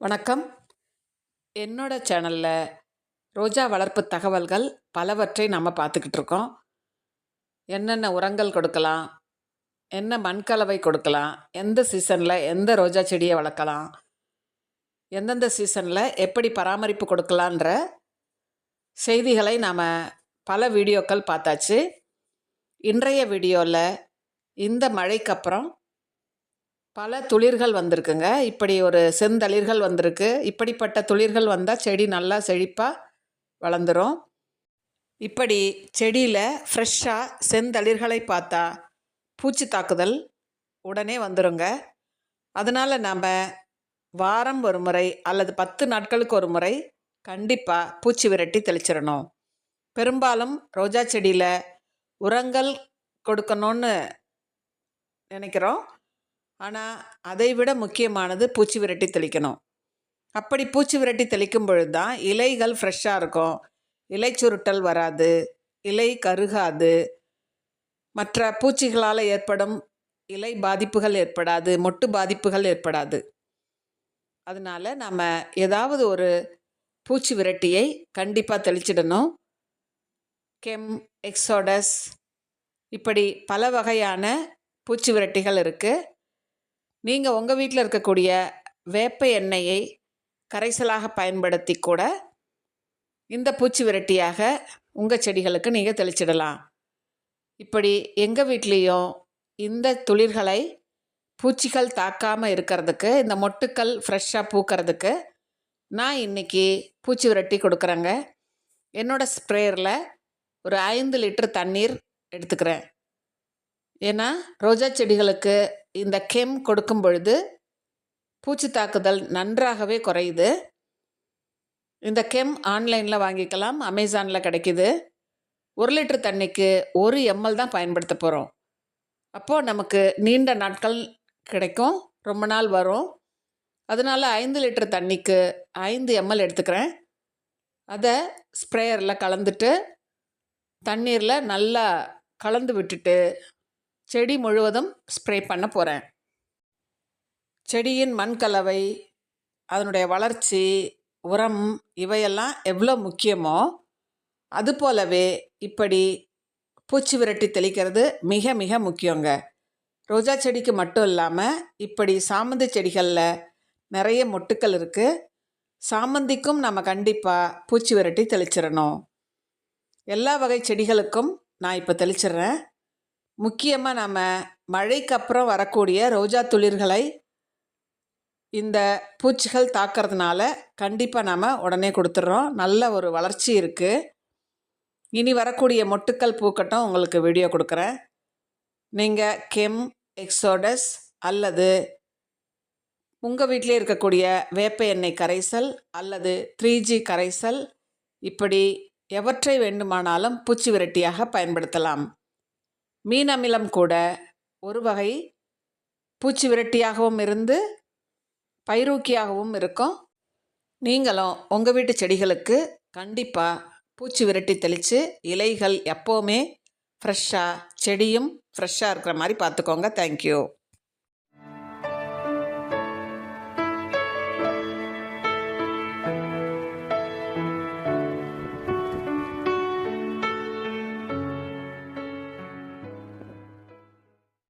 வணக்கம். என்னோட சேனலில் ரோஜா வளர்ப்பு தகவல்கள் பலவற்றை நம்ம பார்த்துக்கிட்டு இருக்கோம். என்னென்ன உரங்கள் கொடுக்கலாம்? என்ன மண்கலவை கொடுக்கலாம்? எந்த சீசனில் எந்த ரோஜா செடியை வளர்க்கலாம்? எந்தெந்த சீசனில் எப்படி பராமரிப்பு கொடுக்கலான்ற செய்திகளை நாம் பல வீடியோக்கள் பார்த்தாச்சு. இன்றைய வீடியோவில் இந்த மழைக்கப்புறம் பல துளிர்கள் வந்திருக்குங்க. இப்படி ஒரு செந்தளிர்கள் வந்திருக்கு. இப்படிப்பட்ட துளிர்கள் வந்தால் செடி நல்லா செழிப்பாக வளர்ந்துரும். இப்படி செடியில் ஃப்ரெஷ்ஷாக செந்தளிர்களை பார்த்தா பூச்சி தாக்குதல் உடனே வந்துருங்க. அதனால் நாம் வாரம் ஒரு முறை அல்லது பத்து நாட்களுக்கு ஒரு முறை கண்டிப்பாக பூச்சி விரட்டி தெளிச்சிடணும். பெரும்பாலும் ரோஜா செடியில் உரங்கள் கொடுக்கணும்னு நினைக்கிறோம். ஆனால் அதை விட முக்கியமானது பூச்சி விரட்டி தெளிக்கணும். அப்படி பூச்சி விரட்டி தெளிக்கும் பொழுது தான் இலைகள் ஃப்ரெஷ்ஷாக இருக்கும். இலை சுருட்டல் வராது. இலை கருகாது. மற்ற பூச்சிகளால் ஏற்படும் இலை பாதிப்புகள் ஏற்படாது. மொட்டு பாதிப்புகள் ஏற்படாது. அதனால் நம்ம ஏதாவது ஒரு பூச்சி விரட்டியை கண்டிப்பாக தெளிச்சிடணும். கெம் எக்ஸோடஸ் இப்படி பல வகையான பூச்சி விரட்டிகள் இருக்குது நீங்கள் உங்கள் வீட்டில் இருக்கக்கூடிய வேப்ப எண்ணெயை கரைசலாக பயன்படுத்தி கூட இந்த பூச்சி விரட்டியாக உங்கள் செடிகளுக்கு நீங்கள் தெளிச்சிடலாம். இப்படி எங்கள் வீட்லேயும் இந்த துளிர்களை பூச்சிகள் தாக்காமல் இருக்கிறதுக்கு இந்த மொட்டுக்கள் ஃப்ரெஷ்ஷாக பூக்கிறதுக்கு நான் இன்றைக்கி பூச்சி விரட்டி கொடுக்குறேங்க. என்னோடய ஸ்ப்ரேயரில் ஒரு ஐந்து லிட்டர் தண்ணீர் எடுத்துக்கிறேன். ஏன்னா ரோஜா செடிகளுக்கு இந்த கெம் கொடுக்கும் பொழுது பூச்சி தாக்குதல் நன்றாகவே குறையுது. இந்த கெம் ஆன்லைனில் வாங்கிக்கலாம் அமேசானில் கிடைக்கிது. ஒரு லிட்டர் தண்ணிக்கு ஒரு எம்எல் தான் பயன்படுத்த போகிறோம் அப்போது நமக்கு நீண்ட நாட்கள் கிடைக்கும் ரொம்ப நாள் வரும். அதனால் ஐந்து லிட்டர் தண்ணிக்கு ஐந்து எம்எல் எடுத்துக்கிறேன். அதை ஸ்ப்ரேயரில் கலந்துட்டு தண்ணீரில் நல்லா கலந்து விட்டுட்டு செடி முழுவதும் ஸ்ப்ரே பண்ண போகிறேன் செடியின் மண் கலவை அதனுடைய வளர்ச்சி உரம் இவையெல்லாம் எவ்வளோ முக்கியமோ அது போலவே இப்படி பூச்சி விரட்டி தெளிக்கிறது மிக மிக முக்கியங்க. ரோஜா செடிக்கு மட்டும் இல்லாமல் இப்படி சாமந்தி செடிகளில் நிறைய மொட்டுக்கள் இருக்குது சாமந்திக்கும் நம்ம கண்டிப்பாக பூச்சி விரட்டி தெளிச்சிடணும். எல்லா வகை செடிகளுக்கும் நான் இப்போ தெளிச்சிடுறேன். முக்கியமாக நம்ம மழைக்கு அப்புறம் வரக்கூடிய ரோஜா துளிர்களை இந்த பூச்சிகள் தாக்கிறதுனால கண்டிப்பாக நாம் உடனே கொடுத்துட்றோம். நல்ல ஒரு வளர்ச்சி இருக்குது இனி வரக்கூடிய மொட்டுக்கள் பூக்கட்டும் உங்களுக்கு வீடியோ கொடுக்குறேன். நீங்கள் கெம் எக்ஸோடஸ் அல்லது உங்கள் வீட்டிலே இருக்கக்கூடிய வேப்ப எண்ணெய் கரைசல் அல்லது த்ரீ ஜி கரைசல் இப்படி எவற்றை வேண்டுமானாலும் பூச்சி விரட்டியாக பயன்படுத்தலாம். மீன் அமிலம் கூட ஒரு வகை பூச்சி விரட்டியாகவும் இருந்து பைரூக்கியாகவும் இருக்கும். நீங்களும் உங்கள் வீட்டு செடிகளுக்கு கண்டிப்பாக பூச்சி விரட்டி தெளித்து இலைகள் எப்போவுமே ஃப்ரெஷ்ஷாக செடியும் ஃப்ரெஷ்ஷாக இருக்கிற மாதிரி பார்த்துக்கோங்க. தேங்க்யூ